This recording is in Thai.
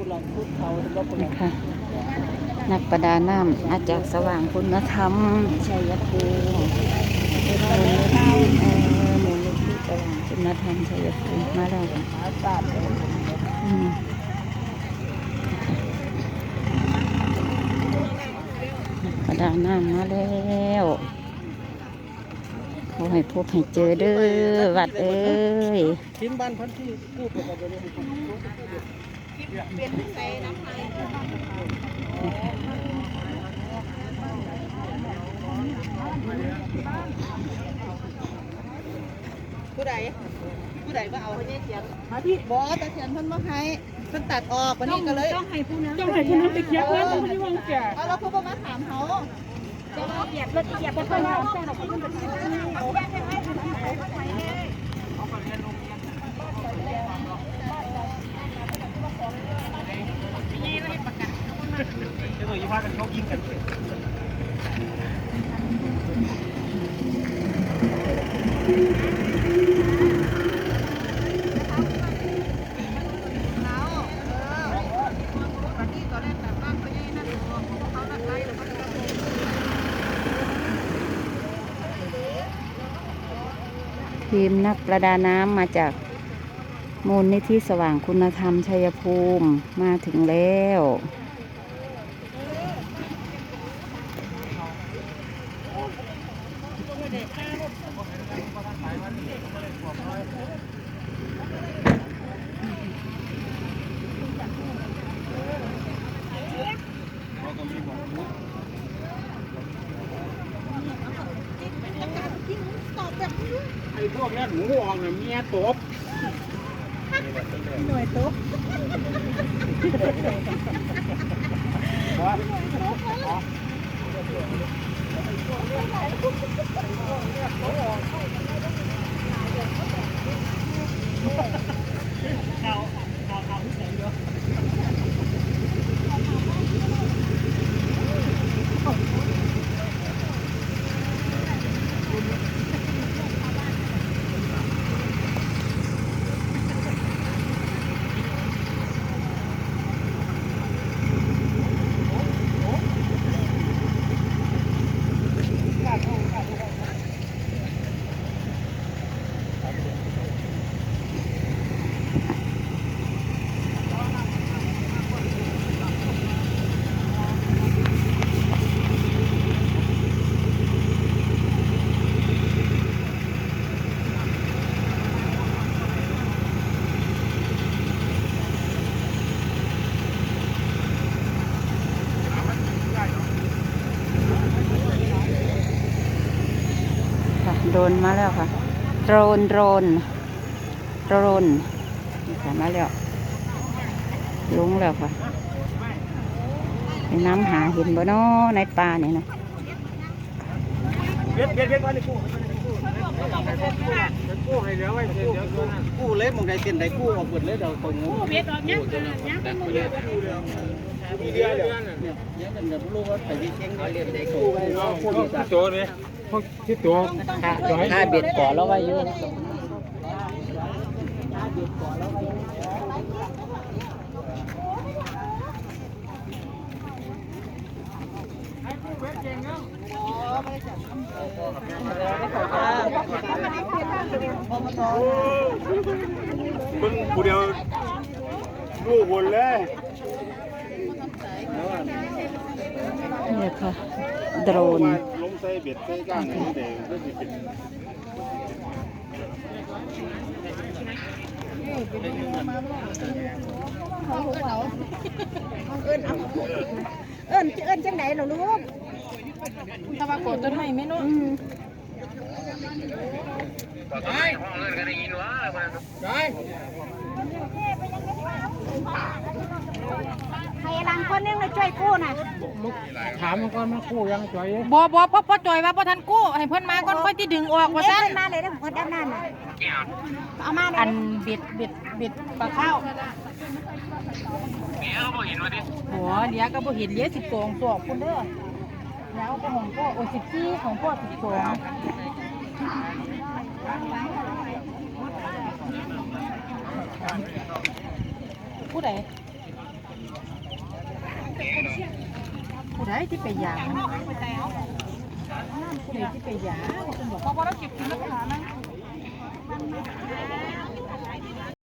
นี่งค่ะ นักประดาน้ำมาจากสว่างคุณธรรมชัยภูมิมูลนิธิเอ่อมูลนิธิสว่างคุณธรรมชัยภูมิมาแล้วค่ะอาศาสตร์อืมนักประดาน้ำมาแล้วขอให้พบให้เจอเด้อวัดเอ้ยทิ้งบ้านพันที่กู้ไปกับ เรื่องผู้ใดผู้ใดมาเอาเนี่ยเสียงมาพี่บอแต่เสียงเพิ่นมาให้เพิ่นตัดออกวันนี้ก็เลยต้องให้ผู้นั้นต้องให้ผู้นั้นไปเก็บเงินต้องให้วางแก่เอาแล้วเขาบอกมาถามเขาเหยียบรถเหยียบไปคนละแค่เราไปขึ้นไปที่นี่จะหน่วยยี่ห้ากันเขายิงกันเขาเออวันนี้ตอนแรกแบบบ้านเขาใหญ่นั่นเขาลัดไล่แล้วก็จะทีมนักประดาน้ำมาจากมูลนิธิสว่างคุณธรรมชัยภูมิมาถึงแล้ว ไอ้พวกนั้นหมูออกเนี่ยเมียตบหน่วยตุ๊กค่ะ โดนมาแล้วค่ะ โดรนโดรนโดรนนี่ค่ะมาแล้วลุงแล้วค่ะน้ำหาเห็นบ่เนาะในป่านี่นะเบียดเบียดเบียดไว้เลยกู้กู้ให้เดี๋ยวไว้เดี๋ยวกู้เล็บมองใดเส้นใดกู้ออกหมดเลยเดี๋ยวคนงูผู้เบียดออกยังยังเป็นมือมีเดือนเดือนเนี่ยเนี่ยเป็นแบบลูกว่าแต่ยี่เชงเขาเรียนได้กู้ไปเนาะกู้ที่ตัวนี่พวกที่ตัวถ้าเบ็ดก่อนแล้วไว้อยู่มึงกูเดียวลูกวนเลยนี่ค่ะโดรน งใส่เบ็ดใส่ก้างนี่เด็กก็จะเป็นเอิ้นเอาเอิ้นเอิ้นจังไหนเหรอลูกถ้าว่าโกรธต้นไม้ไม่รู้ ใครรังคนนึงมาช่วยกู้น่ะถามมันก่อนมันกู้ยังจ่อยบ่บ่พ่อพ่อจอยว่าพ่อทันกู้ให้เพิ่นมาก่อนค่อยที่ดึงออกว่าเอ๊ะซั่นเพิ่นมาเลยเด้อคนด้านหน้าน่ะเอามาอัเลยนเบ็ดเบ็ดเบ็ดปลาข้าวเนี่ยบ่เห็นว่าดิโอ้เดี๋ยวก็บ่เห็นเหลี้ยสิบสองตัวคุณเด้อแล้วก็ของพ่อโอ้สิบสี่ของพ่อสิบสองผู้ใด ได้ที่ไปยาน้ำที่ไปยางเขาบอกว่าเราเก็บกินแล้วไปหานะ